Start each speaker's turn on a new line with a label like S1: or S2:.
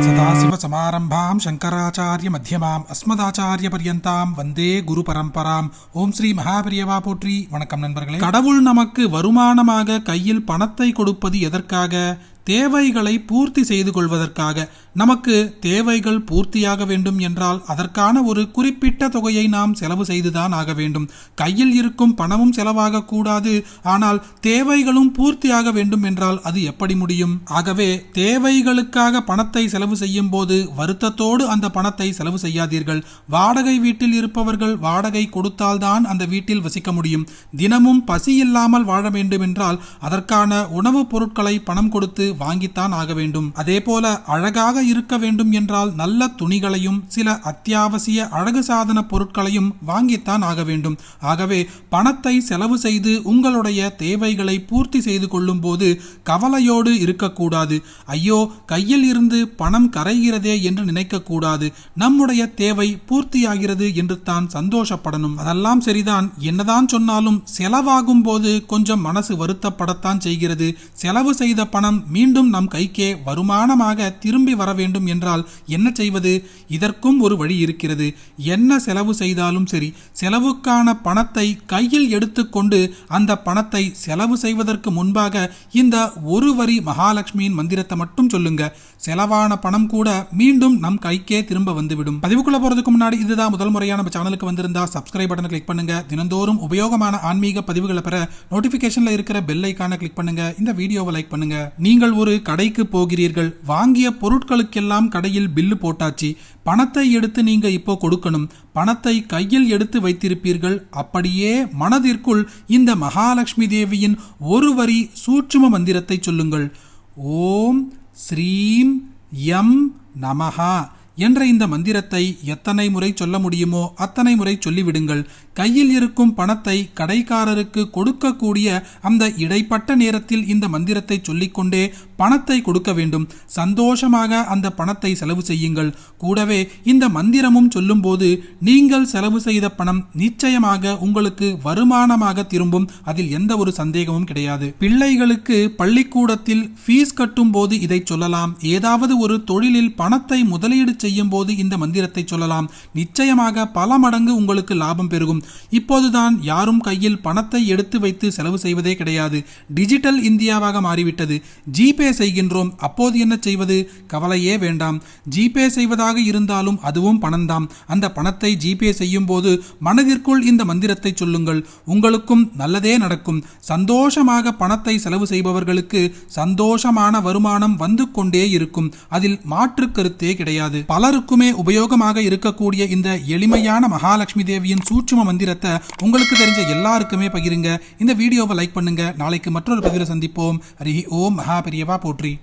S1: சதாசிவசமாரம்பாம் சங்கராச்சாரிய மத்தியமாம் அஸ்மதாச்சாரிய பரியந்தாம் வந்தே குரு பரம்பராம் ஓம் ஸ்ரீ மகாபிரியவா போற்றி வணக்கம் நண்பர்களே. கடவுள் நமக்கு வருமானமாக கையில் பணத்தை கொடுப்பது எதற்காக? தேவைகளை பூர்த்தி செய்து கொள்வதற்காக. நமக்கு தேவைகள் பூர்த்தியாக வேண்டும் என்றால் அதற்கான ஒரு குறிப்பிட்ட தொகையை நாம் செலவு செய்துதான் ஆக வேண்டும். கையில் இருக்கும் பணமும் செலவாக கூடாது. ஆனால் தேவைகளும் பூர்த்தியாக வேண்டும் என்றால் அது எப்படி முடியும்? ஆகவே தேவைகளுக்காக பணத்தை செலவு செய்யும் போது வருத்தத்தோடு அந்த பணத்தை செலவு செய்யாதீர்கள். வாடகை வீட்டில் இருப்பவர்கள் வாடகை கொடுத்தால்தான் அந்த வீட்டில் வசிக்க முடியும். தினமும் பசி இல்லாமல் வாழ வேண்டும் என்றால் அதற்கான உணவுப் பொருட்களை பணம் கொடுத்து வாங்கித்தான் ஆக வேண்டும். அதே போல அழகாக இருக்க வேண்டும் என்றால் நல்ல துணிகளையும் சில அத்தியாவசிய அழகு சாதன பொருட்களையும் வாங்கித்தான் ஆக வேண்டும். ஆகவே பணத்தை செலவு செய்து உங்களுடைய தேவைகளை பூர்த்தி செய்து கொள்ளும் போது கவலையோடு இருக்கக்கூடாது. ஐயோ கையில் இருந்து பணம் கரைகிறதே என்று நினைக்கக்கூடாது. நம்முடைய தேவை பூர்த்தியாகிறது என்று தான் சந்தோஷப்படணும். அதெல்லாம் சரிதான். என்னதான் சொன்னாலும் செலவாகும் போது கொஞ்சம் மனசு வருத்தப்படத்தான் செய்கிறது. செலவு செய்த பணம் மீண்டும் நம் கைக்கே வருமானமாக திரும்பி வர வேண்டும் என்றால் என்ன செய்வது? இதற்கும் ஒரு வழி இருக்கிறது. என்ன செலவு செய்தாலும் சரி செலவுக்கான பணத்தை கையில் எடுத்துக்கொண்டு அந்த பணத்தை செலவு செய்வதற்கு முன்பாக இந்த ஒரு வரி மகாலட்சுமியின் மந்திரத்தை மட்டும் சொல்லுங்க. செலவான பணம் கூட மீண்டும் நம் கைக்கே திரும்ப வந்துவிடும். பதிவுக்குள்ள போறதுக்கு முன்னாடி இதுதான் முதல் முறையான நம்ம சேனலுக்கு வந்திருந்தா சப்ஸ்கிரைப் பட்டனை கிளிக் பண்ணுங்க. தினந்தோறும் உபயோகமான ஆன்மீக பதிவுகளை பெற நோட்டிபிகேஷன்ல இருக்கிற பெல் ஐக்கான கிளிக் பண்ணுங்க. இந்த வீடியோவை லைக் பண்ணுங்க. நீங்கள் ஒரு கடைக்கு போகிறீர்கள் வாங்கிய பொருட்களுக்கெல்லாம் கடையில் பில்லு போட்டாச்சு பணத்தை எடுத்து நீங்க இப்போ கொடுக்கணும் பணத்தை கையில் எடுத்து வைத்திருப்பீர்கள் அப்படியே மனதிற்குள் இந்த மகாலட்சுமி தேவியின் ஒரு வரி சூட்சும மந்திரத்தை சொல்லுங்கள். ஓம் ஸ்ரீம் எம் நமஹா. என்ற இந்த மந்திரத்தை எத்தனை முறை சொல்ல முடியுமோ அத்தனை முறை சொல்லிவிடுங்கள். கையில் இருக்கும் பணத்தை கடைக்காரருக்கு கொடுக்கக்கூடிய அந்த இடைப்பட்ட நேரத்தில் இந்த மந்திரத்தை சொல்லிக்கொண்டே பணத்தை கொடுக்க வேண்டும். சந்தோஷமாக அந்த பணத்தை செலவு செய்யுங்கள். கூடவே இந்த மந்திரமும் சொல்லும்போது நீங்கள் செலவு செய்த பணம் நிச்சயமாக உங்களுக்கு வருமானமாக திரும்பும். அதில் எந்த ஒரு சந்தேகமும் கிடையாது. பிள்ளைகளுக்கு பள்ளிக்கூடத்தில் ஃபீஸ் கட்டும் போது இதை சொல்லலாம். ஏதாவது ஒரு தொழிலில் பணத்தை முதலீடு செய்ய செய்யும் போது இந்த மந்திரத்தை சொல்லலாம். நிச்சயமாக பல மடங்கு உங்களுக்கு லாபம் பெருகும். இப்போதுதான் யாரும் கையில் பணத்தை எடுத்து வைத்து செலவு செய்வதே கிடையாது. டிஜிட்டல் இந்தியாவாக மாறிவிட்டது. ஜிபே செய்கின்றோம். அப்போது என்ன செய்வது? கவலையே வேண்டாம். ஜிபே செய்வதாக இருந்தாலும் அதுவும் பணம்தாம் அந்த பணத்தை ஜிபே செய்யும் போது மனதிற்குள் இந்த மந்திரத்தை சொல்லுங்கள். உங்களுக்கும் நல்லதே நடக்கும். சந்தோஷமாக பணத்தை செலவு செய்பவர்களுக்கு சந்தோஷமான வருமானம் வந்து கொண்டே இருக்கும். அதில் மாற்று கருத்தே கிடையாது. பலருக்குமே உபயோகமாக இருக்கக்கூடிய இந்த எளிமையான மகாலட்சுமி தேவியின் சூட்சும மந்திரத்தை உங்களுக்கு தெரிஞ்ச எல்லாருக்குமே பகிருங்க. இந்த வீடியோவை லைக் பண்ணுங்க. நாளைக்கு மற்றொரு பதிவில் சந்திப்போம். ஹரி ஓம். மகா பெரியவா போற்றி.